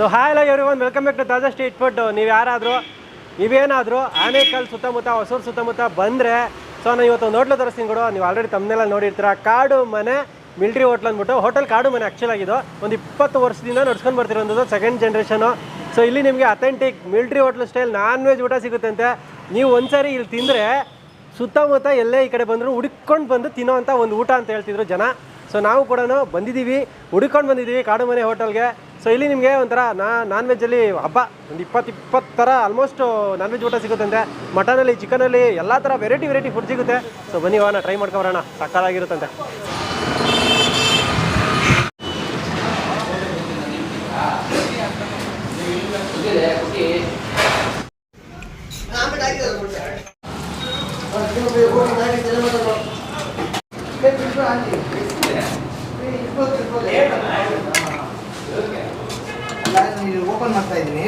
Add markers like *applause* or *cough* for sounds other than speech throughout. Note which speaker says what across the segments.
Speaker 1: So hi ಎಲ್ಲ everyone welcome back to Taza street food ನೀವು ಯಾರಾದರೂ, ನೀವೇನಾದರೂ ಆನೇಕಲ್ ಸುತ್ತಮುತ್ತ, ಹೊಸೂರು ಸುತ್ತಮುತ್ತ ಬಂದರೆ ಸೊ ನಾನು ಇವತ್ತು ಒಂದು ಹೋಟ್ಲು ತರಿಸ್ತೀನಿ ಕೊಡು. ನೀವು ಆಲ್ರೆಡಿ ತಮ್ಮನೆಲ್ಲ ನೋಡಿರ್ತೀರ. ಕಾಡು ಮನೆ, ಮಿಲ್ಟ್ರಿ ಹೋಟ್ಲ್ ಅಂದ್ಬಿಟ್ಟು, ಹೋಟೆಲ್ ಕಾಡು ಮನೆ ಆ್ಯಕ್ಚುಲ್ ಆಗಿದ್ದು ಒಂದು ಇಪ್ಪತ್ತು ವರ್ಷದಿಂದ ನಡ್ಸ್ಕೊಂಡು ಬರ್ತಿರೋದು ಸೆಕೆಂಡ್ ಜನ್ರೇಷನು ಸೊ ಇಲ್ಲಿ ನಿಮಗೆ authentic military hotel style non veg ಊಟ ಸಿಗುತ್ತೆ ಅಂತೆ ನೀವು ಒಂದ್ಸರಿ ಇಲ್ಲಿ ತಿಂದರೆ, ಸುತ್ತಮುತ್ತ ಎಲ್ಲೇ ಈ ಕಡೆ ಬಂದರೂ ಹುಡ್ಕೊಂಡು ಬಂದು ತಿನ್ನೋವಂಥ ಒಂದು ಊಟ ಅಂತ ಹೇಳ್ತಿದ್ರು ಜನ. ಸೊ ನಾವು ಕೂಡ ಬಂದಿದ್ದೀವಿ, ಹುಡ್ಕೊಂಡು ಬಂದಿದ್ದೀವಿ ಕಾಡು ಮನೆ ಹೋಟೆಲ್ಗೆ. ಸೊ ಇಲ್ಲಿ ನಿಮಗೆ ಒಂಥರ ನಾ ನಾನ್ ವೆಜ್ಜಲ್ಲಿ ಹಬ್ಬ, ಒಂದು ಇಪ್ಪತ್ತು ಇಪ್ಪತ್ತು ಥರ ಆಲ್ಮೋಸ್ಟ್ ನಾನ್ ವೆಜ್ ಊಟ ಸಿಗುತ್ತೆ ಸಿಗುತ್ತಂತೆ ಮಟನಲ್ಲಿ ಚಿಕನಲ್ಲಿ ಎಲ್ಲ ಥರ ವೆರೈಟಿ ವೆರೈಟಿ ಫುಡ್ ಸಿಗುತ್ತೆ. ಸೊ ಬನ್ನಿ ಹೋಗೋಣ ಟ್ರೈ ಮಾಡ್ಕೊಬರೋಣ. ಸಕ್ಕತ್ತಾಗಿರುತ್ತಂತೆ
Speaker 2: ಓಪನ್ ಮಾಡ್ತಾ ಇದ್ದೀನಿ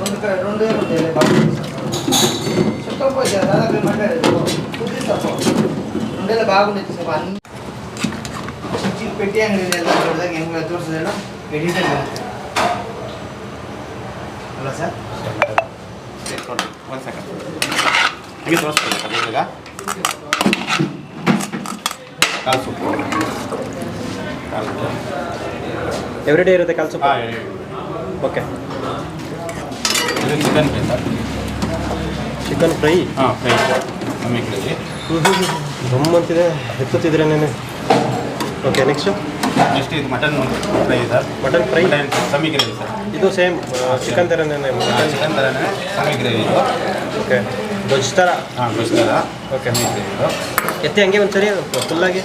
Speaker 2: ಒಂದು ಕಡೆ రెండు వేలు ఉంటాయి చుట్టం పోయి దాదాపు మాట్లాడేది కుదిరి తప్ప రెండేళ్ళు బాగుండేది సార్ అన్ని ಪೆಟ್ಟಿ ಅಂಗಡಿ ನೋಡಿದಾಗ ಹೆಂಗೆ ತೋರಿಸಿದ್ರೆ ಎಡಿಟರ್ ಅಲ್ಲ ಸರ್?
Speaker 3: ಒಂದು ಸೆಕೆಂಡ್ ಹಂಗೆ ತೋರಿಸ್ತೀನಿ ಅದ್ರೊಳಗ ಕಾಲು ಸೊಪ್ಪು ಕಾಲು
Speaker 1: ಎವ್ರಿ ಡೇ ಇರುತ್ತೆ ಕಾಲು ಸೂಪ್ ಓಕೆ
Speaker 3: ಇದು chicken fry sir?
Speaker 1: Chicken fry
Speaker 3: ಹಾಂ ಫ್ರೈ ನಮಗೆ ಹ್ಞೂ
Speaker 1: ಗಮ್ಮಂತಿದೆ ಎತ್ತುತ್ತಿದ್ರೆ ನೆನೆ ಓಕೆ ನೆಕ್ಸ್ಟು
Speaker 3: ನೆಕ್ಸ್ಟ್ ಇದು mutton fry sir
Speaker 1: mutton fry
Speaker 3: mutton semi gravy sir
Speaker 1: ಇದು ಸೇಮ್ ಚಿಕನ್ ಥರನೇ ಮಟನ್
Speaker 3: ಚಿಕನ್ ಥರನೇ ಸಮಿ ಗ್ರೇವಿ ಇದು.
Speaker 1: ಓಕೆ ಗೊಜ್ಜು ಥರ
Speaker 3: ಹಾಂ ಗೊಸ್ತರ
Speaker 1: ಓಕೆ
Speaker 3: ಸಮಿ ಗ್ರೇವಿ ಇದು.
Speaker 1: ಎತ್ತಿ ಹಂಗೆ ಒಂದ್ಸರಿ ಫುಲ್ಲಾಗಿ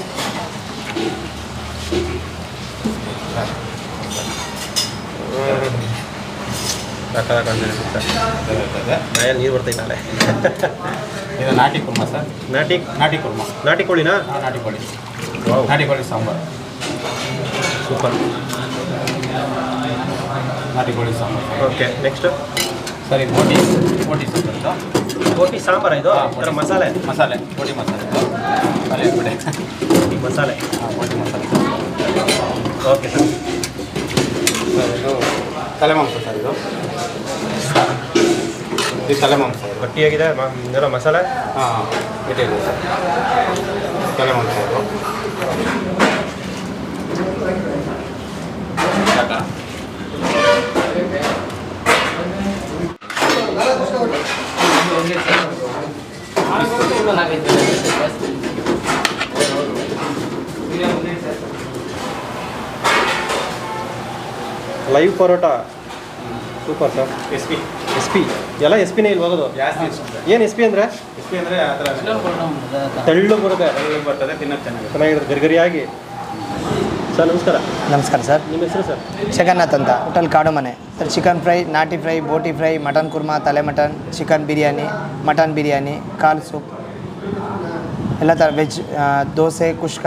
Speaker 3: ಇರ್ತದೆ.
Speaker 1: ಬಾಯಲ್ಲಿ ನೀರು ಬರ್ತೈತೆ ನಾಳೆ.
Speaker 3: ಇದು ನಾಟಿ ಕುರ್ಮ ಸರ್
Speaker 1: ನಾಟಿ
Speaker 3: ನಾಟಿ ಕುರ್ಮ.
Speaker 1: ನಾಟಿ ಕೋಳಿನಾ?
Speaker 3: ನಾಟಿ ಕೋಳಿ. ನಾಟಿ ಕೋಳಿ ಸಾಂಬಾರು
Speaker 1: ಸೂಪರ್
Speaker 3: ನಾಟಿ ಕೋಳಿ ಸಾಂಬಾರು
Speaker 1: ಓಕೆ ನೆಕ್ಸ್ಟು
Speaker 3: ಸರಿ ಬೋಟಿ ಬೋಟಿ ಸರ್ ಇದು
Speaker 1: ಬೋಟಿ ಸಾಂಬಾರ ಇದು ಮಸಾಲೆ
Speaker 3: ಮಸಾಲೆ ಬೋಟಿ ಮಸಾಲೆ ಬಿಡಿ
Speaker 1: ಈ ಮಸಾಲೆ
Speaker 3: ಹಾಂ ಬೋಟಿ ಮಸಾಲೆ
Speaker 1: ಓಕೆ ಸರ್
Speaker 3: ಸರ್ ಇದು ತಲೆ ಮಾಂಸ ಸರ್ ಇದು ಇದು ತಲೆ ಮಾಂಸ
Speaker 1: ಗಟ್ಟಿಯಾಗಿದೆ ಇದರ ಮಸಾಲೆ
Speaker 3: ಹಾಂ ಇಟ್ಟಿದೆ ಸರ್ ತಲೆ ಮಾಂಸ ಇದು ಸಾಕಾ?
Speaker 1: Live parotta. Super sir
Speaker 3: S P
Speaker 1: S P ಎಲ್ಲ ಎಸ್ ಪಿನೇ ಇಲ್ಲಿ ಹೋಗೋದು ಏನು ಎಸ್ ಪಿ ಅಂದರೆ?
Speaker 3: ಎಸ್ ಪಿ ಅಂದರೆ
Speaker 1: ತೆಳ್ಳು ಬರುತ್ತೆ
Speaker 3: ಬರ್ತದೆ ತಿನ್ನೋದು ಚೆನ್ನಾಗಿದೆ
Speaker 1: ಚೆನ್ನಾಗಿರುತ್ತೆ. ಗರಿಗರಿಯಾಗಿ. ಸರ್ ನಮಸ್ಕಾರ.
Speaker 2: ನಮಸ್ಕಾರ ಸರ್.
Speaker 1: ನಿಮ್ಮ ಹೆಸರು ಸರ್?
Speaker 2: ಜಗನ್ನಾಥ್ ಅಂತ. Hotel Kadu Mane. Sir chicken fry ನಾಟಿ ಫ್ರೈ ಬೋಟಿ ಫ್ರೈ ಮಟನ್ ಕುರ್ಮಾ ತಲೆ mutton chicken biryani mutton biryani ಕಾಲ್ ಸೂಪ್. ಎಲ್ಲ ಥರ veg dosa kushka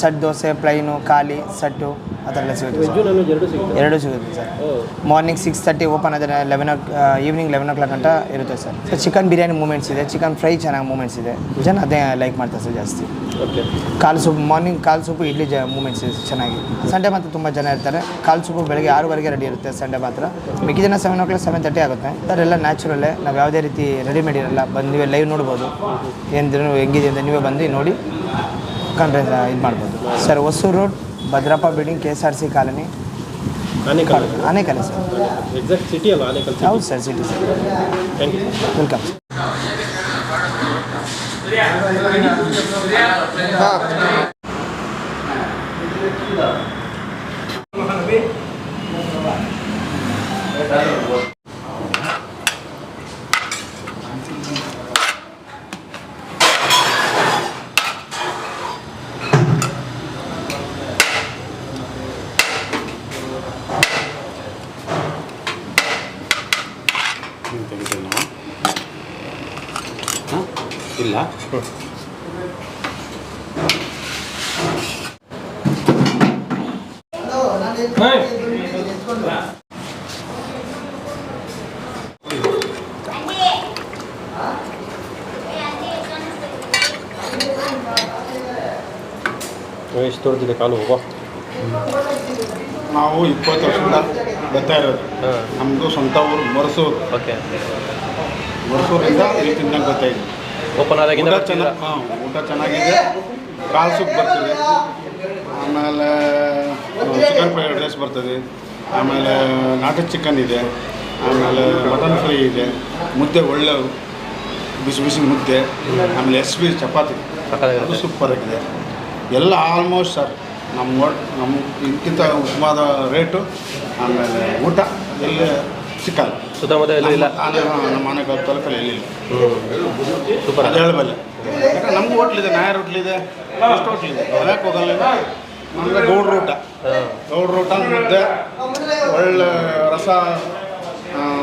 Speaker 2: set dosa plain ಖಾಲಿ ಸಟ್ಟು ಆ ಥರ ಎಲ್ಲ ಸಿಗುತ್ತೆ.
Speaker 1: ಎರಡು ಸಿಗುತ್ತೆ sir.
Speaker 2: Morning six thirty open ಆದರೆ eleven o evening eleven o'clock ಅಂತ ಇರುತ್ತೆ sir. Sir chicken biryani moments ಇದೆ. ಚಿಕನ್ ಫ್ರೈ ಚೆನ್ನಾಗಿ ಮೂಮೆಂಟ್ಸ್ ಇದೆ. ಜನ ಅದೇ ಲೈಕ್ ಮಾಡ್ತಾರೆ ಸರ್ ಜಾಸ್ತಿ.
Speaker 1: ಓಕೆ.
Speaker 2: ಕಾಲು ಸೂಪ್ ಮಾರ್ನಿಂಗ್ ಕಾಲು ಸೂಪು ಇಡ್ಲಿ ಜ ಮೂಮೆಂಟ್ಸ್ ಇದೆ ಚೆನ್ನಾಗಿ. ಸಂಡೇ ಮಾತ್ರ ತುಂಬ ಜನ ಇರ್ತಾರೆ. ಕಾಲು ಸೂಪು ಬೆಳಗ್ಗೆ ಆರೂವರೆಗೆ ರೆಡಿ ಇರುತ್ತೆ ಸಂಡೇ ಮಾತ್ರ. ಮಿಕ್ಕಿ ಜನ seven o'clock seven thirty ಆಗುತ್ತೆ. ಸರ್ ಎಲ್ಲ ನ್ಯಾಚುರಲ್ಲೇ ನಾವು ಯಾವುದೇ ರೀತಿ ರೆಡಿಮೇಡ್ ಇರಲ್ಲ. ಬಂದು ನೀವೇ ಲೈವ್ ನೋಡ್ಬೋದು. ಏನು ಹೆಂಗಿದೆ ಅಂತ ನೀವೇ ಬಂದು ನೋಡಿ ಕಂಡ್ರೆ ಇದು ಮಾಡ್ಬೋದು. Sir Hosur road Bhadrappa building K S R C colony
Speaker 1: Anekal
Speaker 2: Anekal sir
Speaker 1: exact city ಅಲ್ಲ ಆನೇಕಲ್
Speaker 2: ಹೌದು
Speaker 1: sir city
Speaker 2: sir
Speaker 3: thank you welcome hmm, ಇಲ್ಲ.
Speaker 1: ಎಷ್ಟು ದೊಡ್ಡದಿದೆ ಕಾಲು ಹೋಗೋ.
Speaker 4: ನಾವು ಇಪ್ಪತ್ತು ವರ್ಷದಿಂದ ಬರ್ತಾ ಇರೋದು. ನಮ್ಮದು ಸ್ವಂತ ಊರು ಮರಸೂರು
Speaker 1: ಓಕೆ.
Speaker 4: ಮರಸೂರಿಂದ ಇಲ್ಲಿ ತಿನ್ನಕ್ಕೆ ಬರ್ತಾ ಇದ್ವಿ
Speaker 1: ಓಪನ್ ಆದಾಗಿಂದ
Speaker 4: ಊಟ ಚೆನ್ನಾಗಿ ಹಾಂ ಊಟ ಚೆನ್ನಾಗಿದೆ. ಕಾಲ್ ಸೂಪ್ ಬರ್ತದೆ. ಆಮೇಲೆ ಚಿಕನ್ ಫ್ರೈಡ್ ರೈಸ್ ಬರ್ತದೆ. ಆಮೇಲೆ ನಾಟಿ ಚಿಕನ್ ಇದೆ. ಆಮೇಲೆ ಮಟನ್ ಫ್ರೈ ಇದೆ. ಮುದ್ದೆ ಒಳ್ಳೆ ಬಿಸಿ ಬಿಸಿ ಮುದ್ದೆ. ಆಮೇಲೆ ಎಸ್ ಬಿ ಚಪಾತಿ. ಅದು
Speaker 1: ಸಕ್ಕತ್ತಾಗಿರುತ್ತೆ
Speaker 4: ಸೂಪರ್ ಆಗಿದೆ. ಎಲ್ಲ ಆಲ್ಮೋಸ್ಟ್ ಸರ್ ನಮ್ಮ ಒಟ್ ನಮ್ಮ ಇದಕ್ಕಿಂತ ಉತ್ತಮವಾದ ರೇಟು ಆಮೇಲೆ ಊಟ ಎಲ್ಲ ಸಿಕ್ಕಲ್ಲ
Speaker 1: ಸುತ್ತಮುತ್ತ ಎಲ್ಲೂ ಇಲ್ಲ
Speaker 4: ಆನೆ- ನಮ್ಮ ಮನೆ ತಾಲೂಕಲ್ಲಿ ಎಲ್ಲಿಲ್ಲ
Speaker 1: ಸೂಪರ್.
Speaker 4: ಅದು ಹೇಳಬಲ್ಲೆ ಯಾಕಂದ್ರೆ ನಮ್ಗೆ ಹೋಟ್ಲಿದೆ ನಾಯರ್ ಹೋಟ್ಲಿದೆ ಅಷ್ಟು ಹೋಟ್ಲಿದೆ ಅದಕ್ಕೆ ಹೋಗಲ್ಲ ನಮ್ಗೆ ಗೌಡ್ರ ಊಟ ಗೌಡ್ರ ಊಟ ಮುದ್ದೆ ಒಳ್ಳೆ ರಸ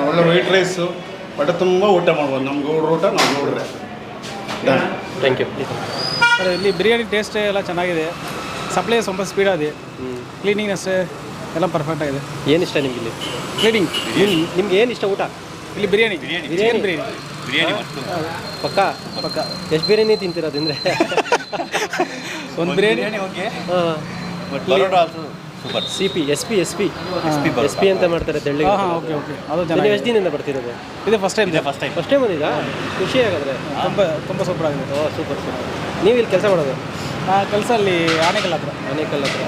Speaker 4: ಒಳ್ಳೆ ವೈಟ್ ರೈಸು ಹೊಟ್ಟೆ ತುಂಬ ಊಟ ಮಾಡ್ಬೋದು. ನಮ್ಮ ಗೌಡ್ರ ಊಟ ನಮ್ಮ ಗೌಡ್ರೆ
Speaker 1: ಥ್ಯಾಂಕ್ ಯು
Speaker 5: ಸರ್ ಇಲ್ಲಿ ಬಿರಿಯಾನಿ ಟೇಸ್ಟ್ ಎಲ್ಲ ಚೆನ್ನಾಗಿದೆ. ಸಪ್ಲೈ ಸ್ವಲ್ಪ ಸ್ಪೀಡ್ ಕ್ಲೀನಿಂಗ್ ಕ್ಲೀನಿಂಗ್ನೆಸ್ ಎಲ್ಲ ಪರ್ಫೆಕ್ಟ್ ಆಗಿದೆ.
Speaker 1: ಏನು ಇಷ್ಟ ನಿಮ್ಗೆ ಇಲ್ಲಿ?
Speaker 5: ಪ್ಲೇಟಿಂಗ್
Speaker 1: ನಿಮ್ಗೆ ಏನು ಇಷ್ಟ ಊಟ?
Speaker 5: ಇಲ್ಲಿ ಬಿರಿಯಾನಿ. ಬಿರಿಯಾನಿ. ಬಿರಿಯಾನಿ. ಬಿರಿಯಾನಿ.
Speaker 1: ಪಕ್ಕ ಪಕ್ಕ. ಎಷ್ಟು ಬಿರಿಯಾನಿ ತಿಂದರೆ? *laughs*
Speaker 5: ಒಂದು biryani.
Speaker 3: Super
Speaker 1: C P S P S P S P ಅಂತ ಮಾಡ್ತಾರೆ ತೆಳ್ಳಿಗೆ
Speaker 5: ಹಾಂ ಹಾಂ ಓಕೆ ಓಕೆ ಅದು ಜನ
Speaker 1: ಎಷ್ಟು ದಿನದಿಂದ ಬರ್ತಿರೋದು?
Speaker 5: ಇದು first time
Speaker 3: first time
Speaker 1: first time ಬಂದಿದ್ದಾ ಖುಷಿ ಆಗಿದ್ರೆ
Speaker 5: ತುಂಬ ತುಂಬ ಸೂಪರ್ ಆಗಿದೆ.
Speaker 1: ಓ ಸೂಪರ್ ಸೂಪರ್ ನೀವು ಇಲ್ಲಿ ಕೆಲಸ ಮಾಡೋದು?
Speaker 5: ಕೆಲಸ ಅಲ್ಲಿ ಆನೆಕಲ್ ಹತ್ರ.
Speaker 1: ಆನೆಕಲ್ ಹತ್ರ.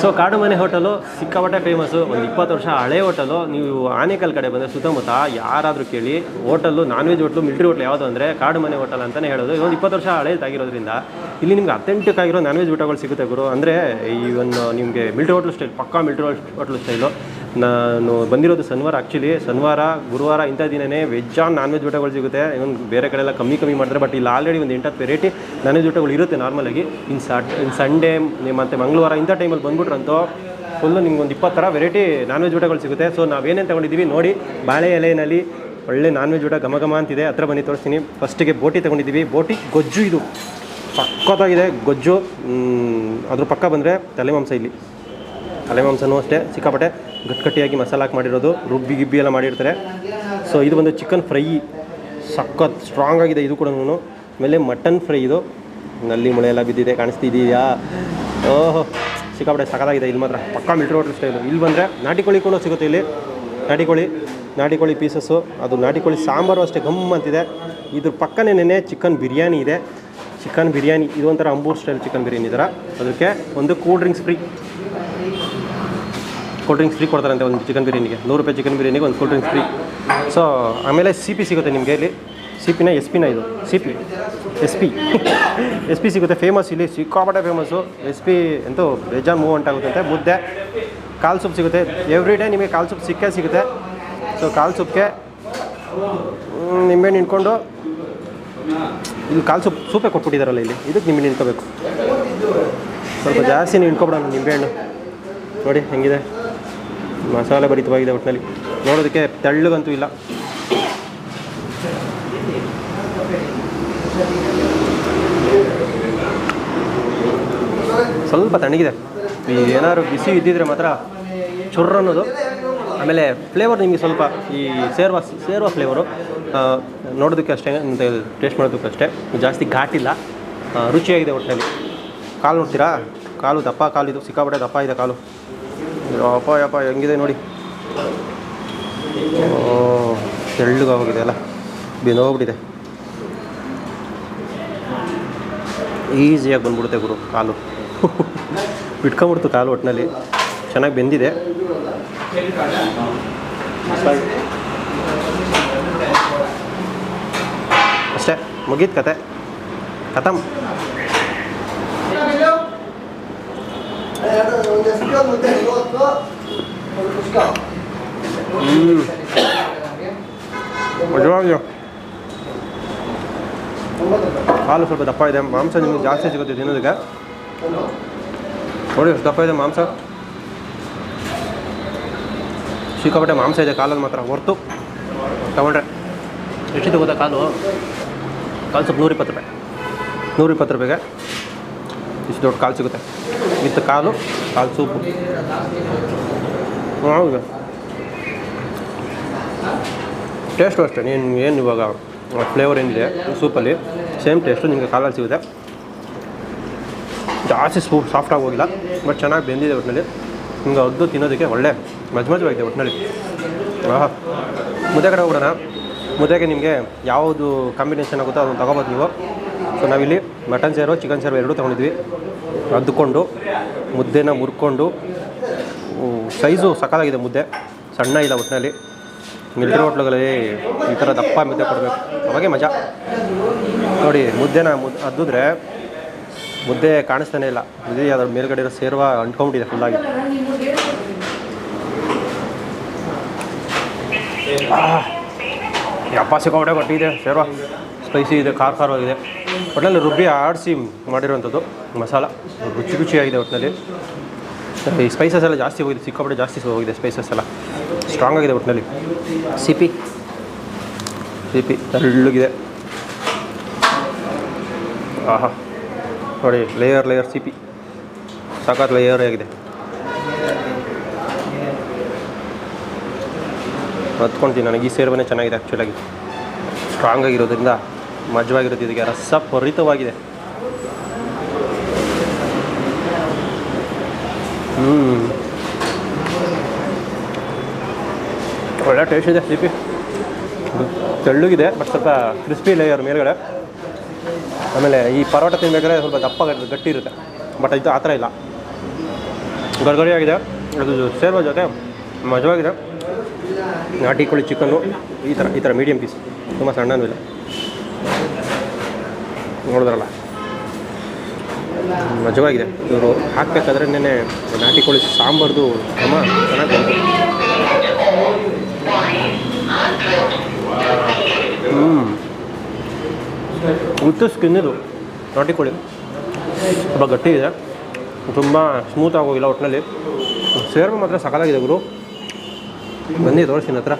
Speaker 1: ಸೊ ಕಾಡು ಮನೆ ಹೋಟೆಲು ಸಿಕ್ಕಾಪಟ್ಟೆ ಫೇಮಸ್ಸು ಒಂದು ಇಪ್ಪತ್ತು ವರ್ಷ ಹಳೆ ಹೋಟೆಲು. ನೀವು ಆನೇಕಲ್ ಕಡೆ ಬಂದರೆ ಸುತ್ತಮುತ್ತ ಯಾರಾದರೂ ಕೇಳಿ hotel non veg hotel, military hotel ಯಾವುದು ಅಂದರೆ ಕಾಡು ಮನೆ ಹೋಟೆಲ್ ಅಂತಲೇ ಹೇಳೋದು. ಇದೊಂದು ಇಪ್ಪತ್ತು ವರ್ಷ ಹಳೇದಾಗಿರೋದ್ರಿಂದ ಇಲ್ಲಿ ನಿಮ್ಗೆ ಅಥೆಂಟಿಕ್ ಆಗಿರೋ ನಾನ್ ವೆಜ್ ಊಟಗಳು ಸಿಗುತ್ತೆ ಗುರು. ಅಂದರೆ ಈ ಒಂದು ನಿಮಗೆ ಮಿಲ್ಟ್ರಿ ಹೋಟ್ಲು ಸ್ಟೈಲ್ ಪಕ್ಕಾ ಮಿಲ್ಟ್ರಿ ಹೋಟ್ಲು ಸ್ಟೈಲು ನಾನು ಬಂದಿರೋದು ಶನಿವಾರ ಆ್ಯಕ್ಚುಲಿ ಶನಿವಾರ, ಗುರುವಾರ ಇಂಥ ದಿನವೇ ವೆಜ್ ಆನ್ ನಾನ್ ವೆಜ್ ಊಟಗಳು ಸಿಗುತ್ತೆ. ಇನ್ನೊಂದು ಬೇರೆ ಕಡೆ ಎಲ್ಲ ಕಮ್ಮಿ ಕಮ್ಮಿ ಮಾಡ್ತಾರೆ ಬಟ್ ಇಲ್ಲಿ ಆಲ್ರೆಡಿ ಒಂದು ಎಂಟತ್ತು ವೆರೈಟಿ ನಾನ್ ವೆಜ್ ಊಟಗಳು ಇರುತ್ತೆ ನಾರ್ಮಲಾಗಿ ಇನ್ನು ಸಾಟ್ ಇನ್ನು ಸಂಡೇ ಮತ್ತು ಮಂಗಳವಾರ ಇಂಥ ಟೈಮಲ್ಲಿ ಬಂದ್ಬಿಟ್ರಂತೂ ಫುಲ್ಲು ನಿಮ್ಗೆ ಒಂದು ಇಪ್ಪತ್ತು ಥರ ವೆರೈಟಿ ನಾನ್ ವೆಜ್ ಊಟಗಳು ಸಿಗುತ್ತೆ. ಸೊ ನಾವೇನೇನು ತೊಗೊಂಡಿದ್ದೀವಿ ನೋಡಿ, ಬಾಳೆ ಎಲೆಯಲ್ಲಿ ಒಳ್ಳೆ ನಾನ್ ವೆಜ್ ಊಟ ಘಮ ಘಮ ಅಂತಿದೆ. ಹತ್ರ ಬನ್ನಿ, ತೋರಿಸ್ತೀನಿ. ಫಸ್ಟಿಗೆ ಬೋಟಿ ತೊಗೊಂಡಿದ್ದೀವಿ. ಬೋಟಿ ಗೊಜ್ಜು ಇದು. ಪಕ್ಕದಾಗಿದೆ ಗೊಜ್ಜು. ಅದ್ರ ಪಕ್ಕ ಬಂದರೆ ತಲೆಮಾಂಸ ಇಲ್ಲಿ. ತಲೆಮಾಂಸನೂ ಅಷ್ಟೇ, ಸಿಕ್ಕಾಪಟ್ಟೆ. ಗಟ್ಟಿಗಟ್ಟಿಯಾಗಿ ಮಸಾಲ ಹಾಕಿ ಮಾಡಿರೋದು, ರುಬ್ಬಿ ಗಿಬ್ಬಿ ಎಲ್ಲ ಮಾಡಿರ್ತಾರೆ. ಸೊ ಇದು ಬಂದು ಚಿಕನ್ ಫ್ರೈ ಸಖತ್ ಸ್ಟ್ರಾಂಗ್ ಆಗಿದೆ ಇದು ಕೂಡ ಆಮೇಲೆ ಮಟನ್ ಫ್ರೈ ಇದು. ನಲ್ಲಿ ಮಳೆ ಎಲ್ಲ ಬಿದ್ದಿದೆ, ಕಾಣಿಸ್ತಿದೆಯಾ? ಓಹೋ ಸಿಕ್ಕಾಪಡೆ ಸಖತ್ತಾಗಿದೆ. ಇಲ್ಲಿ ಮಾತ್ರ ಪಕ್ಕಾ ಮಿಲ್ಟ್ರಿ ಹೋಟ್ಲ್ ಸ್ಟೈಲು ಇಲ್ಲಿ ಬಂದರೆ ನಾಟಿ ಕೋಳಿ ಕೂಡ ಸಿಗುತ್ತೆ ಇಲ್ಲಿ. ನಾಟಿ ಕೋಳಿ ನಾಟಿ ಕೋಳಿ ಪೀಸಸ್ಸು ಅದು ನಾಟಿ ಕೋಳಿ ಸಾಂಬಾರು ಅಷ್ಟೇ ಗಮ್ ಅಂತಿದೆ. ಇದ್ರ ಪಕ್ಕನೇ ನೆನೆ ಚಿಕನ್ ಬಿರಿಯಾನಿ ಇದೆ. ಚಿಕನ್ ಬಿರಿಯಾನಿ, ಇದು ಅಂಬೂರ್ ಸ್ಟೈಲ್ ಚಿಕನ್ ಬಿರಿಯಾನಿ ಥರ. ಅದಕ್ಕೆ ಒಂದು cool drinks free cool drinks free ಕೊಡ್ತಾರಂತೆ ಒಂದು ಚಿಕನ್ ಬಿರಿಯಾನಿಗೆ. ನೂರು ರೂಪಾಯಿ ಚಿಕನ್ ಬಿರಿಯಾನಿಗೆ ಒಂದು ಕೂಲ್ ಡ್ರಿಂಕ್ಸ್ ಫ್ರೀ ಸೊ ಆಮೇಲೆ ಸಿ ಪಿ ಸಿಗುತ್ತೆ ನಿಮಗೆ *laughs* ಇಲ್ಲಿ. ಸಿ ಪಿನ ಎಸ್ ಪಿನ ಇದು. C P S P S P ಸಿಗುತ್ತೆ ಫೇಮಸ್ ಇಲ್ಲಿ. ಸಿಕ್ಕಾಪಟ್ಟೆ ಫೇಮಸ್ಸು ಎಸ್ ಪಿ ಅಂತೂ ಬೇಜಾನ್ ಮೂವ್ ಆಗುತ್ತೆ ಮುದ್ದೆ. ಕಾಲು ಸೂಪ್ ಸಿಗುತ್ತೆ. ಎವ್ರಿ ಡೇ ನಿಮಗೆ ಕಾಲು ಸೂಪ್ ಸಿಕ್ಕೇ ಸಿಗುತ್ತೆ. ಸೊ ಕಾಲು ಸೂಪ್ಗೆ ನಿಂಬೆಹಣ್ಣು ನಿಂತ್ಕೊಂಡು ಇಲ್ಲಿ ಕಾಲು ಸೂಪ್ ಸೂಪೇ ಕೊಟ್ಬಿಟ್ಟಿದ್ದಾರಲ್ಲ ಇಲ್ಲಿ. ಇದಕ್ಕೆ ನಿಂಬೆ ನಿಂತ್ಕೋಬೇಕು. ಸ್ವಲ್ಪ ಜಾಸ್ತಿ ನಿಂತ್ಕೊಬಿಡೋಣ ನಿಂಬೆಹಣ್ಣು ನೋಡಿ, ಹೆಂಗಿದೆ? ಮಸಾಲೆ ಭರಿತವಾಗಿದೆ ಒಟ್ಟಿನಲ್ಲಿ ನೋಡೋದಕ್ಕೆ ತೆಳ್ಳಗಂತೂ ಇಲ್ಲ. ಸ್ವಲ್ಪ ತಣ್ಣಗಿದೆ. ಈ ಏನಾದ್ರು ಬಿಸಿ ಇದ್ದಿದ್ರೆ ಮಾತ್ರ ಚುರ್ರ ಅನ್ನೋದು. ಆಮೇಲೆ ಫ್ಲೇವರ್ ನಿಮಗೆ ಸ್ವಲ್ಪ ಈ ಸೇರ್ವಾ ಸೇರ್ವಾ ಫ್ಲೇವರು ನೋಡೋದಕ್ಕೆ ಅಷ್ಟೇ ಟೇಸ್ಟ್ ಮಾಡೋದಕ್ಕೆ ಅಷ್ಟೇ. ಜಾಸ್ತಿ ಘಾಟಿಲ್ಲ ರುಚಿಯಾಗಿದೆ ಒಟ್ಟಿನಲ್ಲಿ ಕಾಲು ನೋಡ್ತೀರಾ? ಕಾಲು ದಪ್ಪ, ಕಾಲು ಇದು ಸಿಕ್ಕಾಪಟ್ಟೆ ದಪ್ಪ ಇದೆ ಕಾಲು. ಯಪ್ಪ ಯಪ್ಪ ಹೆಂಗಿದೆ ನೋಡಿ. ತೆಳ್ಳಗಾಗೋಗಿದೆ ಅಲ್ಲ. ಬೆಂದೋಗ್ಬಿಟ್ಟಿದೆ ಈಸಿಯಾಗಿ ಬಂದ್ಬಿಡುತ್ತೆ ಗುರು, ಕಾಲು. ಬಿಟ್ಕೊಂಬಿಡ್ತು ಕಾಲು ಒಟ್ಟಿನಲ್ಲಿ ಚೆನ್ನಾಗಿ ಬೆಂದಿದೆ. ಅಷ್ಟೇ, ಮುಗೀತು ಕತೆ. ಹ್ಞೂ ನಿಜವಾಗಿಯೂ ಹಾಲು ಸ್ವಲ್ಪ ದಪ್ಪ ಇದೆ. ಮಾಂಸ ನಿಮಗೆ ಜಾಸ್ತಿ ಸಿಗುತ್ತೆ ತಿನ್ನೋದಕ್ಕೆ. ನೋಡಿ ಎಷ್ಟು ದಪ್ಪ ಇದೆ ಮಾಂಸ. ಸಿಕ್ಕಾಪಟ್ಟೆ ಮಾಂಸ ಇದೆ, ಕಾಲಲ್ಲಿ ಮಾತ್ರ ಹೊರ್ತು. ತಗೊಂಡ್ರೆ. ಎಷ್ಟು ಗೊತ್ತಾ ಕಾಲು? ಕಾಲು ಸ್ವಲ್ಪ ನೂರಿಪ್ಪತ್ತು ರೂಪಾಯಿ. ನೂರಿಪ್ಪತ್ತು ರೂಪಾಯಿಗೆ. ಇಷ್ಟು ದೊಡ್ಡ ಕಾಲು ಸಿಗುತ್ತೆ. ವಿತ್ ಕಾಲು ಕಾಲು ಸೂಪು. ಹೌದು. ಟೇಸ್ಟು ಅಷ್ಟೇ, ನೀನು ಏನು ಇವಾಗ ಫ್ಲೇವರ್ ಏನಿದೆ, ಸೂಪಲ್ಲಿ ಸೇಮ್ ಟೇಸ್ಟು ನಿಮಗೆ ಕಾಲಲ್ಲಿ ಸಿಗುತ್ತೆ. ಜಾಸ್ತಿ ಸೂಪ್ ಸಾಫ್ಟ್ ಹೋಗಿಲ್ಲ ಬಟ್ ಚೆನ್ನಾಗಿ ಬೆಂದಿದೆ ಒಟ್ಟಿನಲ್ಲಿ ನಿಮ್ಗೆ ಅದ್ದು ತಿನ್ನೋದಕ್ಕೆ ಒಳ್ಳೆ ಮಜ್ ಮಜವಾಗಿದೆ ಒಟ್ಟಿನಲ್ಲಿ ಹಾಂ ಮುದ್ದೆ ಕಡೆ ಹೋಗೋಣ ಮುದ್ದೆಗೆ ನಿಮಗೆ ಯಾವುದು ಕಾಂಬಿನೇಷನ್ ಆಗುತ್ತೋ ಅದನ್ನು ತೊಗೋಬೋದು ನೀವು. ಸೊ ನಾವಿಲ್ಲಿ ಮಟನ್ ಸೇರು ಚಿಕನ್ ಸೇರು ಎರಡೂ ತೊಗೊಂಡಿದ್ವಿ. ಅದ್ದುಕೊಂಡು, ಮುದ್ದೆನ ಮುರ್ಕೊಂಡು ಸೈಜು ಸಕಾಲಾಗಿದೆ ಮುದ್ದೆ. ಸಣ್ಣ ಇಲ್ಲ ಒಟ್ಟಿನಲ್ಲಿ ಮಿಲ್ಟ್ರಿ ಹೋಟ್ಲುಗಳಲ್ಲಿ ಈ ಥರ ದಪ್ಪ ಮುದ್ದೆ ಕೊಡಬೇಕು. ಅವಾಗೆ ಮಜಾ. ನೋಡಿ, ಮುದ್ದೆನ ಮುದ್, ಅದ್ದಿದ್ರೆ ಮುದ್ದೆ ಕಾಣಿಸ್ತಾನೆ ಇಲ್ಲ. ಮುದ್ದೆ ಅದ್ರ ಮೇಲ್ಗಡೆ ಇರೋ ಸೇರುವ ಅಂಟ್ಕೊಂಬಿಟ್ಟಿದೆ ಫುಲ್ಲಾಗಿ ಯಪ್ಪ ಸಿಕ್ಕಾಪಟ್ಟೆ ಕೊಟ್ಟಿದೆ ಸೇರುವ. ಸ್ಪೈಸಿ ಇದೆ, ಖಾರ, ಖಾರವಾಗಿದೆ. ಒಟ್ಟಿನಲ್ಲಿ ರುಬ್ಬಿ ಆಡಿಸಿ ಮಾಡಿರೋವಂಥದ್ದು ಮಸಾಲ. ರುಚಿ ರುಚಿಯಾಗಿದೆ ಒಟ್ಟಿನಲ್ಲಿ ಈ ಸ್ಪೈಸಸ್ ಎಲ್ಲ ಜಾಸ್ತಿ ಹೋಗಿದೆ ಸಿಕ್ಕಾಪಟ್ಟೆ ಜಾಸ್ತಿ ಹೋಗಿದೆ ಸ್ಪೈಸಸ್ ಎಲ್ಲ. ಸ್ಟ್ರಾಂಗ್ ಆಗಿದೆ ಒಟ್ಟಿನಲ್ಲಿ ಸಿಪಿ. ಸಿಪಿ ತೆಳ್ಳಗಿದೆ. ಆಹಾ. ನೋಡಿ ಲೇಯರ್ ಲೇಯರ್ ಸಿಪಿ. ಸಾಕಾದ ಲೇಯರ್ ಆಗಿದೆ. ಹತ್ಕೊಳ್ತೀನಿ ನನಗೆ ಈ ಸೇರ್ವನೆ ಚೆನ್ನಾಗಿದೆ ಆ್ಯಕ್ಚುಲಾಗಿ ಸ್ಟ್ರಾಂಗ್ ಆಗಿರೋದ್ರಿಂದ ಮಜವಾಗಿರುತ್ತೆ ಇದಕ್ಕೆ ರಸ ಪರಿತವಾಗಿದೆ ಹ್ಞೂ ಒಳ್ಳೆ ಟೇಸ್ಟ್ ಇದೆ ಸಿಪಿ ತೆಳ್ಳಗಿದೆ ಬಟ್ ಸ್ವಲ್ಪ ಕ್ರಿಸ್ಪಿ ಲೇಯರ್ ಮೇಲ್ಗಡೆ. ಆಮೇಲೆ ಈ ಪರೋಟ ತಿನ್ಬೇಕಾದ್ರೆ ಸ್ವಲ್ಪ ದಪ್ಪ ಗಟ್ಟಿ- ಇರುತ್ತೆ ಬಟ್ ಇದು ಆ ಥರ ಇಲ್ಲ. ಗರ್ಗರಿಯಾಗಿದೆ, ಅದು ಸೇರುವ ಜೊತೆ ಮಜವಾಗಿದೆ ನಾಟಿ ಕೋಳಿ ಚಿಕನ್ನು ಈ ಥರ ಈ ಥರ ಮೀಡಿಯಮ್ ಪೀಸ್ ತುಂಬ ಸಣ್ಣನೂ ಇಲ್ಲ. ನೋಡಿದ್ರಲ್ಲ? ಮಜವಾಗಿದೆ ಇವರು ಹಾಕಬೇಕಾದ್ರೆ ನೆನೆ ನಾಟಿ ಕೋಳಿ ಸಾಂಬಾರ್ದು ಕ್ರಮ ಚೆನ್ನಾಗಿ ಬಂತು. ಹ್ಞೂ ಉತ್ತು ಸ್ಕಿನ್ ಇದು, ನಾಟಿ ಕೋಳಿ. ತುಂಬ ಗಟ್ಟಿ ಇದೆ. ತುಂಬ ಸ್ಮೂತ್ ಆಗೋಗಿಲ್ಲ ಒಟ್ಟಿನಲ್ಲಿ ಸೇರ್ವ ಮಾತ್ರ ಸಕಾಲಾಗಿದೆ ಗುರು. ಬನ್ನಿ ತೋರಿಸ್ತೀನಿ ಹತ್ರ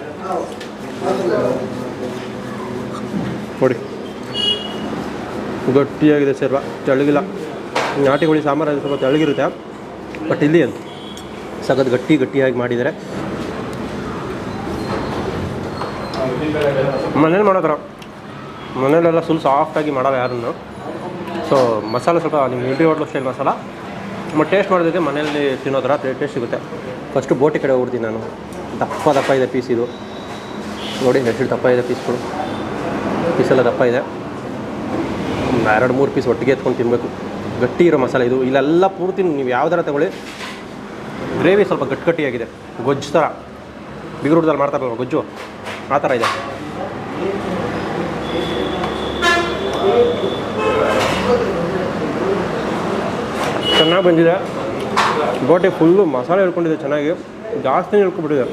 Speaker 1: ನೋಡಿ ಗಟ್ಟಿಯಾಗಿದೆ ಸೇರ್ವ ತೆಳ್ಳಗಿಲ್ಲ ನಾಟಿ ಕೋಳಿ ಸಾಂಬಾರು ಅದು ಸ್ವಲ್ಪ ತೆಳ್ಳಗಿರುತ್ತೆ ಬಟ್ ಇಲ್ಲಿ ಸಖತ್ ಗಟ್ಟಿ ಗಟ್ಟಿಯಾಗಿ ಮಾಡಿದ್ದಾರೆ. ಮನೇಲಿ ಮಾಡೋ ಥರ ಮನೇಲೆಲ್ಲ ಫುಲ್ ಸಾಫ್ಟಾಗಿ ಮಾಡೋಲ್ಲ ಯಾರನ್ನು. ಸೊ ಮಸಾಲೆ ಸ್ವಲ್ಪ ನಿಮ್ಮ ಇಂಟ್ರಿ ಹೋಟ್ಲು ಸ್ಟೈಲ್ ಮಸಾಲ. ಮತ್ತು ಟೇಸ್ಟ್ ಮಾಡೋದಕ್ಕೆ ಮನೆಯಲ್ಲಿ ತಿನ್ನೋ ಥರ ಟೇಸ್ಟ್ ಸಿಗುತ್ತೆ. ಫಸ್ಟು ಬೋಟಿ ಕಡೆ ಹೋಗ್ತೀನಿ ನಾನು. ದಪ್ಪ ದಪ್ಪ ಇದೆ ಪೀಸ್ ಇದು. ನೋಡಿ ಹೆಸರು ದಪ್ಪ ಇದೆ ಪೀಸ್ಗಳು ಪೀಸೆಲ್ಲ ದಪ್ಪ ಇದೆ. ಎರಡು ಮೂರು ಪೀಸ್ ಒಟ್ಟಿಗೆ ಎತ್ಕೊಂಡು ತಿನ್ನಬೇಕು ಗಟ್ಟಿ ಇರೋ ಮಸಾಲೆ ಇದು. ಇಲ್ಲೆಲ್ಲ ಪೂರ್ತಿ ನೀವು ಯಾವ್ದಾರ ತಗೊಳ್ಳಿ, ಗ್ರೇವಿ ಸ್ವಲ್ಪ ಗಟ್ಟಿಗಟ್ಟಿಯಾಗಿದೆ ಗೊಜ್ಜು ಥರ. ಬಿಗುರುಡ್ದಲ್ಲಿ ಮಾಡ್ತಾರಲ್ಲ ಗೊಜ್ಜು? ಆ ಥರ ಇದೆ. ಚೆನ್ನಾಗಿ ಬಂದಿದೆ. ಬೋಟೆ ಫುಲ್ಲು ಮಸಾಲೆ ಹಿಡ್ಕೊಂಡಿದೆ ಚೆನ್ನಾಗಿ. ಜಾಸ್ತಿ ಹಿಡ್ಕೊಂಡ್ಬಿಟ್ಟಿದೆ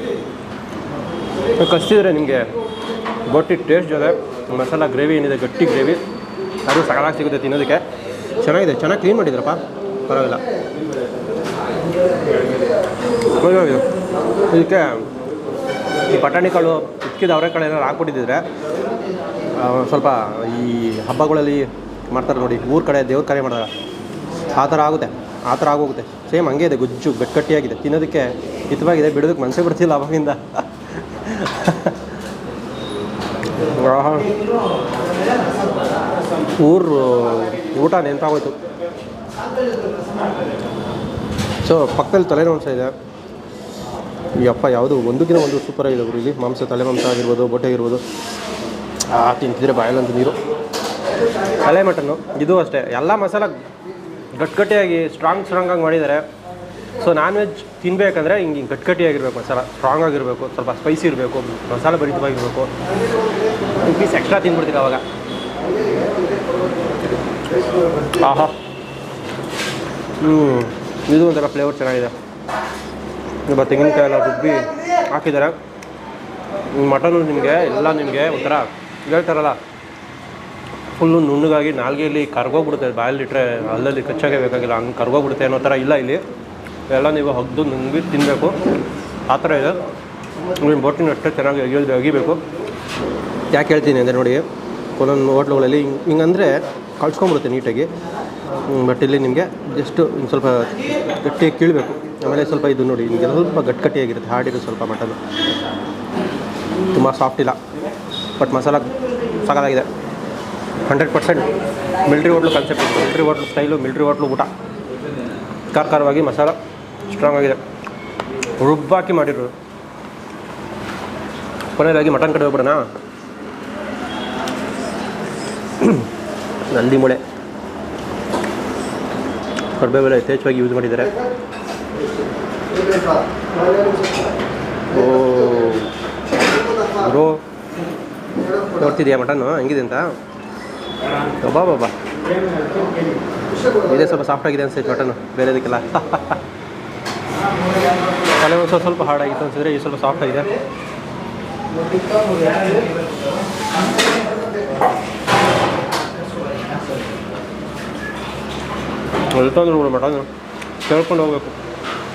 Speaker 1: ಕಸ್ತಿದ್ರೆ ನಿಮಗೆ ಬೋಟಿ ಟೇಸ್ಟ್ ಜೊತೆ ಮಸಾಲ ಗ್ರೇವಿ ಏನಿದೆ, ಗಟ್ಟಿ ಗ್ರೇವಿ. ಅದು ಸಕಾಲಾಗಿ ಸಿಗುತ್ತೆ ತಿನ್ನೋದಕ್ಕೆ. ಚೆನ್ನಾಗಿದೆ, ಚೆನ್ನಾಗಿ ಕ್ಲೀನ್ ಮಾಡಿದ್ರಪ್ಪ. ಪರವಾಗಿಲ್ಲ. ಇದಕ್ಕೆ ಈ ಬಟಾಣಿ ಕಾಳು ಇಕ್ಕಿದ ಅವರೆಕಾಳು ಏನಾದ್ರು ಹಾಕ್ಬಿಟ್ಟಿದ್ರೆ ಸ್ವಲ್ಪ ಈ ಹಬ್ಬಗಳಲ್ಲಿ ಮಾಡ್ತಾರೆ ನೋಡಿ, ಊರ ಕಡೆ ದೇವ್ರ ಕಾರ್ಯ ಮಾಡ್ತಾರೆ. ಆ ಥರ ಆಗುತ್ತೆ, ಆ ಥರ ಆಗೋಗುತ್ತೆ. ಸೇಮ್ ಹಂಗೆ ಇದೆ, ಗುಜ್ಜು, ಗಟ್ಟಿಯಾಗಿದೆ. ತಿನ್ನೋದಕ್ಕೆ ಹಿತವಾಗಿದೆ, ಬಿಡೋದಕ್ಕೆ ಮನಸ್ಸೇ ಬಿಡ್ತಿಲ್ಲ ಅವಾಗಿಂದ. *laughs* ಊರು, ಊಟ ನೆನಪಾಗೋಯ್ತು. ಸೊ ಪಕ್ಕದಲ್ಲಿ ತಲೆ ಮಾಂಸ ಇದೆ ಯಪ್ಪ ಯಾವುದು ಒಂದಕ್ಕಿಂತ ಒಂದು ಸೂಪರ್ ಆಗಿದೆ ಗುರು ಇಲ್ಲಿ. ಮಾಂಸ ತಲೆ ಮಾಂಸ ಆಗಿರ್ಬೋದು, ಬೊಟ್ಟೆ ಆಗಿರ್ಬೋದು. ಆ, ತಿಂತಿದ್ರೆ ಬಾಯಲ್ಲಂತ ನೀರು. ತಲೆ ಮಟನ್ನು, ಇದು ಅಷ್ಟೇ. ಎಲ್ಲ ಮಸಾಲ ಗಟ್ಗಟ್ಟಿಯಾಗಿ ಸ್ಟ್ರಾಂಗ್ ಸ್ಟ್ರಾಂಗ್ ಆಗಿ ಮಾಡಿದ್ದಾರೆ. ಸೊ ನಾನ್ ವೆಜ್ ತಿನ್ನಬೇಕಂದ್ರೆ ಹಿಂಗೆ ಗಟ್ಟಿಗಟ್ಟಿಯಾಗಿರ್ಬೇಕು ಮಸಾಲ. ಸ್ಟ್ರಾಂಗ್ ಆಗಿರಬೇಕು, ಸ್ವಲ್ಪ ಸ್ಪೈಸಿ ಇರಬೇಕು, ಮಸಾಲ ಭರಿತವಾಗಿರಬೇಕು ಪೀಸ್ ಎಕ್ಸ್ಟ್ರಾ ತಿಂದ್ಬಿಡ್ತೀವಿ ಅವಾಗ. ಆಹಾ. ಹ್ಞೂ, ಇದು ಒಂಥರ ಫ್ಲೇವರ್ ಚೆನ್ನಾಗಿದೆ. ಇವಾಗ ತೆಂಗಿನಕಾಯಿ ಎಲ್ಲ ರುಬ್ಬಿ ಹಾಕಿದ್ದಾರೆ. ಮಟನು ನಿಮಗೆ, ಎಲ್ಲ ನಿಮಗೆ ಒಂಥರ ಹೇಳ್ತಾರಲ್ಲ ಫುಲ್ಲು ನುಣ್ಣಗಾಗಿ ನಾಲ್ಗೆಯಲ್ಲಿ ಕರ್ಗೋಗ್ಬಿಡುತ್ತೆ. ಬಾಯಲ್ಲಿಟ್ಟರೆ ಅಲ್ಲಲ್ಲಿ ಕಚ್ಚಾಗೆ ಬೇಕಾಗಿಲ್ಲ, ಹಂಗೆ ಕರ್ಗೋಗ್ಬಿಡುತ್ತೆ ಅನ್ನೋ ಥರ ಇಲ್ಲ ಇಲ್ಲಿ. ಎಲ್ಲ ನೀವು ಹಗ್ದು ನುಂಗಿ ತಿನ್ನಬೇಕು ಆ ಥರ ಇದೆ. ನಿಮ್ಮ ಬೋಟಿನ ಅಷ್ಟೇ ಚೆನ್ನಾಗಿ ಅಗಿಯೋದು ಅಗಿಬೇಕು. ಯಾಕೆ ಹೇಳ್ತೀನಿ ಅಂದರೆ ನೋಡಿ ಒಂದೊಂದು ಹೋಟ್ಲುಗಳಲ್ಲಿ ಹಿಂಗೆ ಹಿಂಗಂದರೆ ಕಳ್ಸ್ಕೊಂಬಿಡುತ್ತೆ ನೀಟಾಗಿ. ಬಟ್ ಇಲ್ಲಿ ನಿಮಗೆ ಜಸ್ಟ್ ಒಂದು ಸ್ವಲ್ಪ ಗಟ್ಟಿಯಾಗಿ ಕೀಳಬೇಕು. ಆಮೇಲೆ ಸ್ವಲ್ಪ ಇದು ನೋಡಿ, ನಿಮಗೆ ಸ್ವಲ್ಪ ಗಟ್ಟಿಗಟ್ಟಿಯಾಗಿರುತ್ತೆ ಹಾರ್ಡಿರೋ ಸ್ವಲ್ಪ ಮಟನ್. ತುಂಬ ಸಾಫ್ಟ್ ಇಲ್ಲ ಬಟ್ ಮಸಾಲ ಸಾಕಾಗಿದೆ. Hundred percent military hotel concept military hotel style military hotel ಊಟ. ಖಾರ ಖಾರವಾಗಿ ಮಸಾಲ ಸ್ಟ್ರಾಂಗ್ ಆಗಿದೆ. ರುಬ್ಬಾಕಿ ಮಾಡಿರೋದು ಕೊನೆಯದಾಗಿ ಮಟನ್ ಕಡೆ ಹೋಗ್ಬಿಡೋಣ. ನಂದಿ ಮೂಳೆ ಕರ್ಬೇವೆಲ್ಲ ಯಥೇಚ್ಛವಾಗಿ ಯೂಸ್ ಮಾಡಿದ್ದಾರೆ. ಓ ಬ್ರೋ ನೋಡ್ತಿದ್ಯಾ ಮಟನ್ನು ಹೆಂಗಿದೆ ಅಂತ? ಬಾ ಬಾಬಾ ಇದೇ ಸ್ವಲ್ಪ ಸಾಫ್ಟ್ ಆಗಿದೆ ಅನ್ಸೈತೆ ಮಟನ್ನು ಬೇರೆದಕ್ಕೆಲ್ಲ ತಲೆ ಒಂದು ಸ್ವಲ್ಪ ಹಾರ್ಡ್ ಆಗಿತ್ತು ಅನ್ಸಿದ್ರೆ ಈ ಸ್ವಲ್ಪ ಸಾಫ್ಟ್ ಆಗಿದೆ. ಎಳ್ತಂದ್ರು ಮಟನ್ ಕೇಳ್ಕೊಂಡು ಹೋಗ್ಬೇಕು.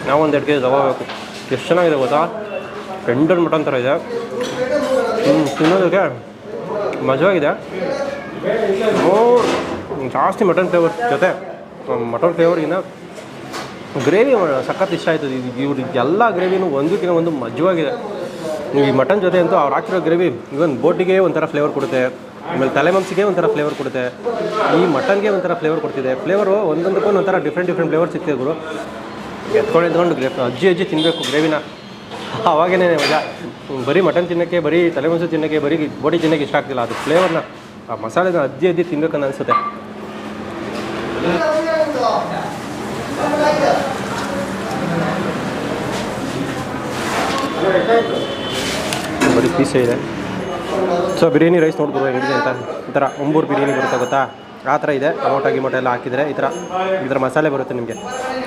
Speaker 1: ನಾವು ಒಂದು ಎರಡು ಕೆ ಜಿ ತಗೋಬೇಕು ಎಷ್ಟು ಚೆನ್ನಾಗಿದೆ ಗೊತ್ತಾ? ಟೆಂಡರ್ ಮಟನ್ ಥರ ಇದೆ. ಹ್ಞೂ ತಿನ್ನೋದಕ್ಕೆ ಮಜವಾಗಿದೆ. ಮೋರ್ ಜಾಸ್ತಿ ಮಟನ್ ಫ್ಲೇವರ್ ಜೊತೆ ಮಟನ್ ಫ್ಲೇವರಿಗಿಂತ ಗ್ರೇವಿ ಸಖತ್ ಇಷ್ಟ ಆಯ್ತದೆ. ಇವ್ರ ಎಲ್ಲ ಗ್ರೇವಿನೂ ಒಂದಕ್ಕಿಂತ ಒಂದು ಮಜವಾಗಿದೆ. ಈ ಮಟನ್ ಜೊತೆ ಅಂತೂ ಅವ್ರು ಹಾಕಿರೋ ಗ್ರೇವಿ ಇವನ್ ಬೋಟಿಗೆ ಒಂಥರ ಫ್ಲೇವರ್ ಕೊಡುತ್ತೆ. ಆಮೇಲೆ ತಲೆ ಮಾಂಸಿಗೆ ಒಂಥರ ಫ್ಲೇವರ್ ಕೊಡುತ್ತೆ. ಈ ಮಟನ್ಗೆ ಒಂಥರ ಫ್ಲೇವರ್ ಕೊಡ್ತಿದೆ. ಫ್ಲೇವರು ಒಂದೊಂದಕ್ಕೂ ಒಂಥರ ಡಿಫ್ರೆಂಟ್ ಡಿಫ್ರೆಂಟ್ ಫ್ಲೇವರ್ ಸಿಗ್ತಿದೆ ಗುರು. ಎತ್ಕೊಂಡು ಎತ್ಕೊಂಡು ಅಜ್ಜಿ ಅಜ್ಜಿ ತಿನ್ನಬೇಕು ಗ್ರೇವಿನ. ಅವಾಗೇನೆ ಮಜಾ. ಬರೀ ಮಟನ್ ತಿನ್ನೋಕ್ಕೆ, ಬರೀ ತಲೆ ಮಾಂಸ ತಿನ್ನೋಕ್ಕೆ, ಬರೀ ಬಾಡಿ ತಿನ್ನೋಕ್ಕೆ ಇಷ್ಟ ಆಗ್ತಿಲ್ಲ. ಅದು ಫ್ಲೇವರ್ನ ಆ ಮಸಾಲೆನ ಅಜ್ಜಿ ಅಜ್ಜಿ ತಿನ್ಬೇಕನ್ನ ಅನಿಸುತ್ತೆ. ಬರೀ ಪೀಸೇ ಇದೆ. ಸೊ ಬಿರಿಯಾನಿ ರೈಸ್ ನೋಡ್ಬೋದು ಹೆಂಗಿದೆ ಅಂತ. ಈ ಥರ ಒಂಬೂರು ಬಿರಿಯಾನಿ ಬರುತ್ತೆ ಗೊತ್ತಾ? ಆ ಥರ ಇದೆ. ಟೊಮೊಟೊ, ಗಿಮೊಟೊ ಎಲ್ಲ ಹಾಕಿದರೆ ಈ ಥರ ಈ ಥರ ಮಸಾಲೆ ಬರುತ್ತೆ ನಿಮಗೆ.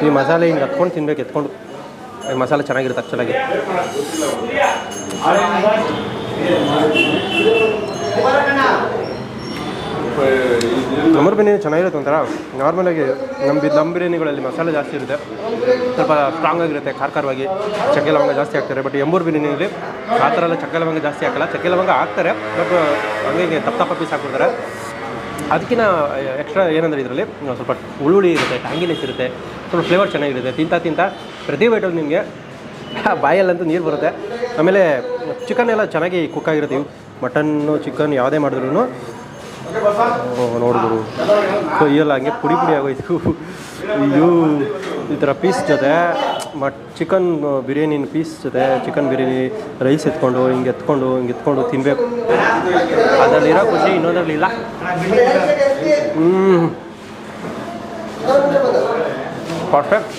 Speaker 1: ಈ ಮಸಾಲೆ ಹಿಂಗೆ ಹತ್ಕೊಂಡು ತಿನ್ಬೇಕು, ಎತ್ಕೊಂಡು. ಈ ಮಸಾಲೆ ಚೆನ್ನಾಗಿರುತ್ತೆ ಆ್ಯಕ್ಚುಲಾಗಿ ನಮ್ಮೂರು ಬಿರಿಯಾನಿ ಚೆನ್ನಾಗಿರುತ್ತೆ ಒಂಥರ. ನಾರ್ಮಲಾಗಿ ನಮ್ಮ ನಮ್ಮ ಬಿರಿಯಾನಿಗಳಲ್ಲಿ ಮಸಾಲೆ ಜಾಸ್ತಿ ಇರುತ್ತೆ. ಸ್ವಲ್ಪ ಸ್ಟ್ರಾಂಗ್ ಆಗಿರುತ್ತೆ ಖಾರ ಖಾರವಾಗಿ ಚಕ್ಕೆ ಲವಂಗ ಜಾಸ್ತಿ ಹಾಕ್ತಾರೆ. ಬಟ್ ಎಂಬೂರು ಬಿರಿಯಾನಿಯಲ್ಲಿ ಆ ಥರ ಎಲ್ಲ ಚಕ್ಕೆ ಲವಂಗ ಜಾಸ್ತಿ ಹಾಕಲ್ಲ. ಚಕ್ಕೆ ಲವಂಗ ಹಾಕ್ತಾರೆ ಬಟ್ ಹಂಗೆ ತಪ್ಪ ತಪ್ಪ ಪೀಸ್ ಹಾಕ್ಬಿಡ್ತಾರೆ. ಅದಕ್ಕಿಂತ ಎಕ್ಸ್ಟ್ರಾ ಏನಂದ್ರೆ ಇದರಲ್ಲಿ ಸ್ವಲ್ಪ ಹುಳುಳಿ ಇರುತ್ತೆ ಟ್ಯಾಂಗಿನೆಸ್ ಇರುತ್ತೆ. ಸ್ವಲ್ಪ ಫ್ಲೇವರ್ ಚೆನ್ನಾಗಿರುತ್ತೆ. ತಿಂತ ತಿಂತ ಪ್ರತಿ ಬೈಟಲ್ಲಿ ನಿಮಗೆ *laughs* ಬಾಯಲ್ಲಂತೂ ನೀರು ಬರುತ್ತೆ. ಆಮೇಲೆ ಚಿಕನ್ ಎಲ್ಲ ಚೆನ್ನಾಗಿ ಕುಕ್ ಆಗಿರುತ್ತೆ. ಮಟನ್ನು ಚಿಕನ್ ಯಾವುದೇ ಮಾಡಿದ್ರು ನೋಡಿದ್ರು. ಕೈಯೆಲ್ಲ ಹಂಗೆ ಪುಡಿ ಪುಡಿ ಆಗೋಯ್ತು. ಅಯ್ಯೋ, ಈ ಥರ ಪೀಸ್ ಜೊತೆ, ಮಟ್ ಚಿಕನ್ ಬಿರಿಯಾನಿನ ಪೀಸ್ ಜೊತೆ, ಚಿಕನ್ ಬಿರಿಯಾನಿ ರೈಸ್ ಎತ್ಕೊಂಡು, ಹಿಂಗೆ ಎತ್ಕೊಂಡು ಹಿಂಗೆ ಎತ್ಕೊಂಡು ತಿನ್ನಬೇಕು ಅದರಲ್ಲಿರೋ ಖುಷಿ ಇನ್ನೊಂದರಲ್ಲಿ ಇಲ್ಲ. ಹ್ಞೂ ಪರ್ಫೆಕ್ಟ್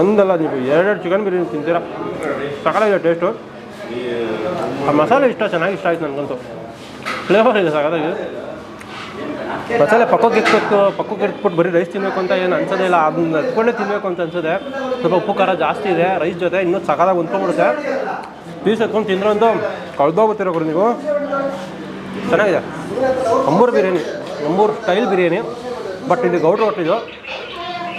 Speaker 1: ಒಂದಲ್ಲ ನೀವು ಎರಡೆರಡು ಚಿಕನ್ ಬಿರಿಯಾನಿ ತಿಂತೀರಾ? ಸಕಾಲಾಗಿದೆ ಟೇಸ್ಟು ಆ ಮಸಾಲೆ ಇಷ್ಟ ಚೆನ್ನಾಗಿ ಇಷ್ಟ ಆಯ್ತು ನನಗಂತೂ. ಫ್ಲೇವರ್ ಇದೆ ಸಾಕಾಗ ಮಸಾಲೆ ಪಕ್ಕಕ್ಕೆ ಇಟ್ಕೊಟ್ಟು ಪಕ್ಕಕ್ಕೆ ಇಟ್ಬಿಟ್ಟು ಬರೀ ರೈಸ್ ತಿನ್ನಬೇಕು ಅಂತ ಏನು ಅನ್ಸೋದೇ ಇಲ್ಲ. ಅದನ್ನ ಹತ್ಕೊಂಡೇ ತಿನ್ನಬೇಕು ಅಂತ ಅನ್ಸುತ್ತೆ ಸ್ವಲ್ಪ ಉಪ್ಪು, ಖಾರ ಜಾಸ್ತಿ ಇದೆ ರೈಸ್ ಜೊತೆ ಇನ್ನೂ ಸಕಾದಾಗ ಹೊಂದ್ಕೊಂಡ್ಬಿಡುತ್ತೆ ಪೀಸ್ ಎತ್ಕೊಂಡು ತಿಂದ್ರೆ ಅಂತೂ ಕಳ್ದೋಗ್ಬಿಟ್ಟಿರೋ ಗುರು ನೀವು. ಚೆನ್ನಾಗಿದೆ. ಅಂಬೂರು ಬಿರಿಯಾನಿ, ಅಂಬೂರು ಸ್ಟೈಲ್ ಬಿರಿಯಾನಿ. ಬಟ್ ಇದು ಗೌಡ್ರ ಹೋಟ್ಲಿದು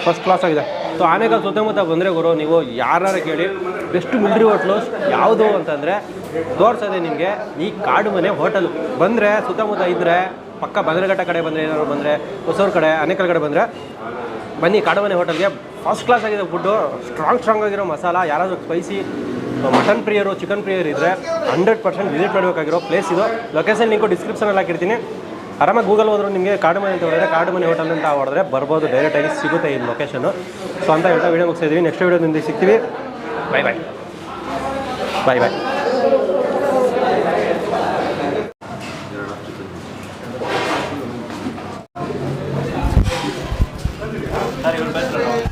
Speaker 1: ಫಸ್ಟ್ ಕ್ಲಾಸ್ ಆಗಿದೆ. ಸೊ ಆನೆಗಾಲ್ ಸುತ್ತಮುತ್ತ ಬಂದರೆ ಗುರು, ನೀವು ಯಾರು ಕೇಳಿ ಬೆಸ್ಟ್ ಮಿಲ್ಟ್ರಿ ಹೋಟ್ಲು ಯಾವುದು ಅಂತಂದರೆ ತೋರಿಸೋದೆ ನಿಮಗೆ ಈ ಕಾಡು ಮನೆ ಹೋಟೆಲು ಬಂದರೆ, ಸುತ್ತಮುತ್ತ ಇದ್ದರೆ ಪಕ್ಕ ಬದಲಘಟ್ಟ ಕಡೆ ಬಂದರೆ, ಏನಾದ್ರು ಬಂದರೆ, ಹೊಸೂರು ಕಡೆ, ಅನೇಕಲ್ ಕಡೆ ಬಂದರೆ, ಬನ್ನಿ ಕಾಡು ಮನೆ ಹೋಟೆಲ್ಗೆ ಫಸ್ಟ್ ಕ್ಲಾಸ್ ಆಗಿದೆ ಫುಡ್ಡು ಸ್ಟ್ರಾಂಗ್ ಸ್ಟ್ರಾಂಗ್ ಆಗಿರೋ ಮಸಾಲ, ಯಾರಾದರೂ ಸ್ಪೈಸಿ ಮಟನ್ ಪ್ರಿಯರು ಚಿಕನ್ ಪ್ರಿಯರ್ ಇದ್ದರೆ ಹಂಡ್ರೆಡ್ ಪರ್ಸೆಂಟ್ ವಿಸಿಟ್ ಮಾಡಬೇಕಾಗಿರೋ ಪ್ಲೇಸ್ ಇದು. ಲೊಕೇಶನ್ ಲಿಂಕು ಡಿಸ್ಕ್ರಿಪ್ಷನಲ್ಲಿ ಹಾಕಿರ್ತೀನಿ. ಆರಾಮಾಗಿ ಗೂಗಲ್ ಹೋದ್ರು ನಿಮಗೆ ಕಾಡು ಮನೆ ಅಂತ ಹೊಡೆದ್ರೆ ಕಾಡು ಮನೆ ಹೋಟೆಲ್ ಅಂತ ಹೊಡೆದ್ರೆ ಬರ್ಬೋದು ಡೈರೆಕ್ಟಾಗಿ ಸಿಗುತ್ತೆ ಈ ಲೊಕೇಶನು ಸೊ ಅಂತ ಹೇಳ್ತಾ ವೀಡಿಯೋ ಮುಗಿಸಿದ್ವಿ ನೆಕ್ಸ್ಟ್ ವೀಡಿಯೋದಿಂದ ಸಿಗ್ತೀವಿ. ಬಾಯ್ ಬಾಯ್ ಬಾಯ್ ಬಾಯ್